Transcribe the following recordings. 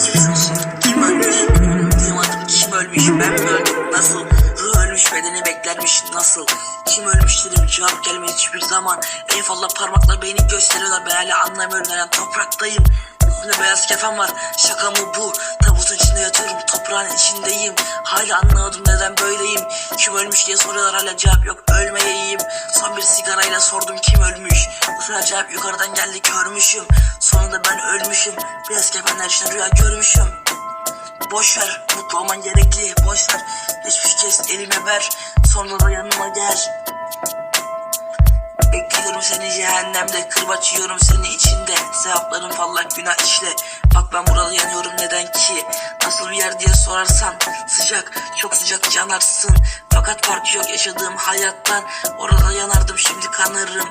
Geçmiş olsun. Kim ölmüş? Kim ölmüş? Ben mi öldüm? Nasıl? Ruh ölmüş bedeni beklermiş. Nasıl? Kim ölmüş dedim. Cevap gelmedi hiçbir zaman. Eyvallah parmakla beni gösteriyorlar. Ben hala anlamıyorum. Neden topraktayım. Üstünde beyaz kefen var. Şaka mı bu? Tabutun içinde yatıyorum. Toprağın içindeyim. Hala anlamadım neden böyleyim. Kim ölmüş diye soruyorlar hala cevap yok. Ölmeyeyim. Son bir sigarayla sordum kim ölmüş. Bu sefer cevap yukarıdan geldi görmüşüm. Sonunda ben ölmüşüm. Beyaz kefenler içinde rüya görmüşüm. Boş ver, mutlu olman gerekli. Boş ver, geçmiş kez elime ver. Sonra da yanıma gel. Bekliyorum seni cehennemde Kırbaç yiyorum seni içinde Sevapların fallak günah işle Bak ben burada yanıyorum neden ki? Nasıl bir yer diye sorarsan Sıcak çok sıcak yanarsın. Fakat farkı yok yaşadığım hayattan. Orada yanardım şimdi kanarım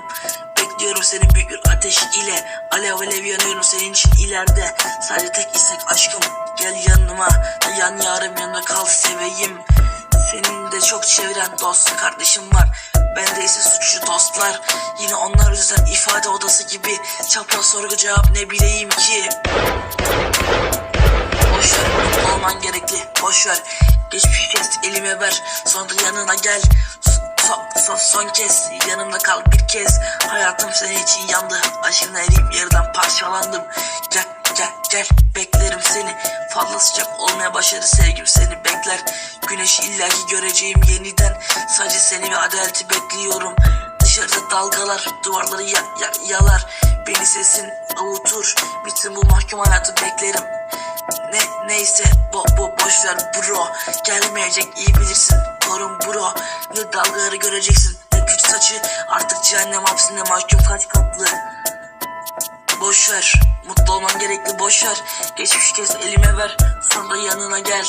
Bekliyorum seni büyük bir ateş ile. Alev alev yanıyorum senin için ileride. Sadece tek istek aşkım. Gel yanıma Yan yarım yanında kal seveyim. Senin de çok çevren dost kardeşim var. Bende ise suçlu dostlar. Yine onlar yüzden ifade odası gibi. Çapraz sorgu cevap ne bileyim ki. Boş ver mutlu olman gerekli. Boş ver. Geçmiş kez elime ver. Sonra yanına gel. So- so- son kez yanımda kal bir kez. Hayatım senin için yandı. Aşkına eriyip yarıdan parçalandım. Gel gel gel beklerim seni. Fazla sıcak olmaya başladı sevgim seni bekler. Güneşi illaki göreceğim yeniden. Sadece seni ve adaleti bekliyorum. Dışarıda dalgalar duvarları ya- ya- yalar. Beni sesin avutur. Bütün bu mahkum hayatı beklerim. Ne neyse bo bo boş ver bro. Gelmeyecek iyi bilirsin. Korun bro. Ne dalgaları göreceksin. Ne küç saçı. Artık cehennem hapsinde mahkum kaç katlı. Boş ver. Mutlu olman gerekli boş ver. Geçmiş kez elime ver. Sonra yanına gel.